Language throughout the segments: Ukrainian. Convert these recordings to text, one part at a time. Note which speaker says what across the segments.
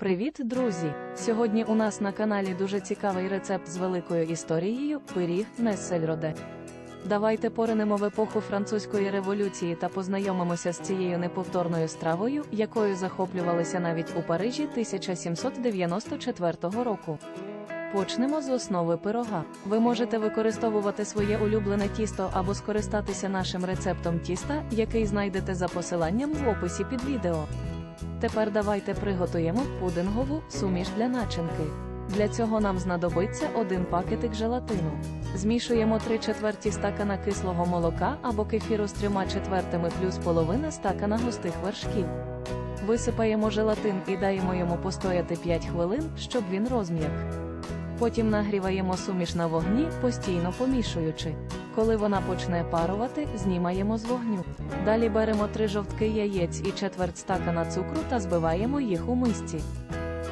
Speaker 1: Привіт, друзі! Сьогодні у нас на каналі дуже цікавий рецепт з великою історією пиріг Нессельроде. Давайте поринемо в епоху французької революції та познайомимося з цією неповторною стравою, якою захоплювалися навіть у Парижі 1794 року. Почнемо з основи пирога. Ви можете використовувати своє улюблене тісто або скористатися нашим рецептом тіста, який знайдете за посиланням в описі під відео. Тепер давайте приготуємо пудингову суміш для начинки. Для цього нам знадобиться один пакетик желатину. Змішуємо 3 четверті стакана кислого молока або кефіру з 3 четвертими плюс половина стакана густих вершків. Висипаємо желатин і даємо йому постояти 5 хвилин, щоб він розм'як. Потім нагріваємо суміш на вогні, постійно помішуючи. Коли вона почне парувати, знімаємо з вогню. Далі беремо три жовтки яєць і четверть стакана цукру та збиваємо їх у мисці.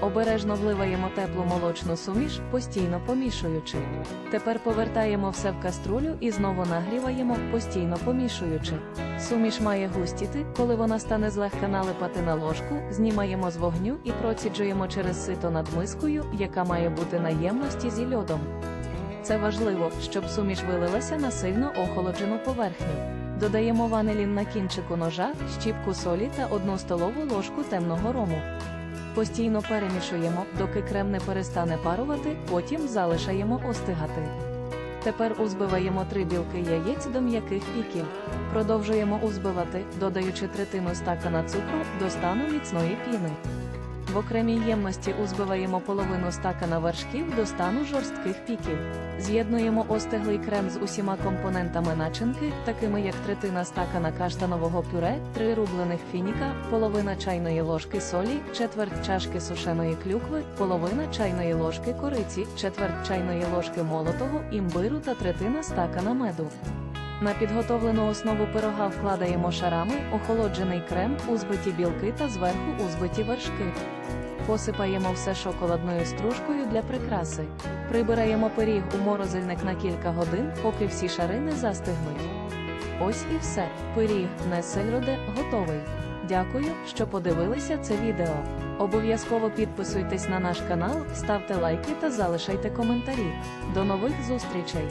Speaker 1: Обережно вливаємо теплу молочну суміш, постійно помішуючи. Тепер повертаємо все в каструлю і знову нагріваємо, постійно помішуючи. Суміш має густіти, коли вона стане злегка налипати на ложку, знімаємо з вогню і проціджуємо через сито над мискою, яка має бути на ємності зі льодом. Це важливо, щоб суміш вилилася на сильно охолоджену поверхню. Додаємо ванилін на кінчику ножа, щіпку солі та одну столову ложку темного рому. Постійно перемішуємо, доки крем не перестане парувати, потім залишаємо остигати. Тепер узбиваємо три білки яєць до м'яких піків. Продовжуємо узбивати, додаючи третину стакана цукру до стану міцної піни. В окремій ємності узбиваємо половину стакана вершків до стану жорстких піків. З'єднуємо остиглий крем з усіма компонентами начинки, такими як третина стакана каштанового пюре, три рублених фініка, половина чайної ложки солі, четверть чашки сушеної клюкви, половина чайної ложки кориці, четверть чайної ложки молотого, імбиру та третина стакана меду. На підготовлену основу пирога вкладаємо шарами охолоджений крем, узбиті білки та зверху узбиті вершки. Посипаємо все шоколадною стружкою для прикраси. Прибираємо пиріг у морозильник на кілька годин, поки всі шари не застигнуть. Ось і все. Пиріг Нессельроде готовий. Дякую, що подивилися це відео. Обов'язково підписуйтесь на наш канал, ставте лайки та залишайте коментарі. До нових зустрічей!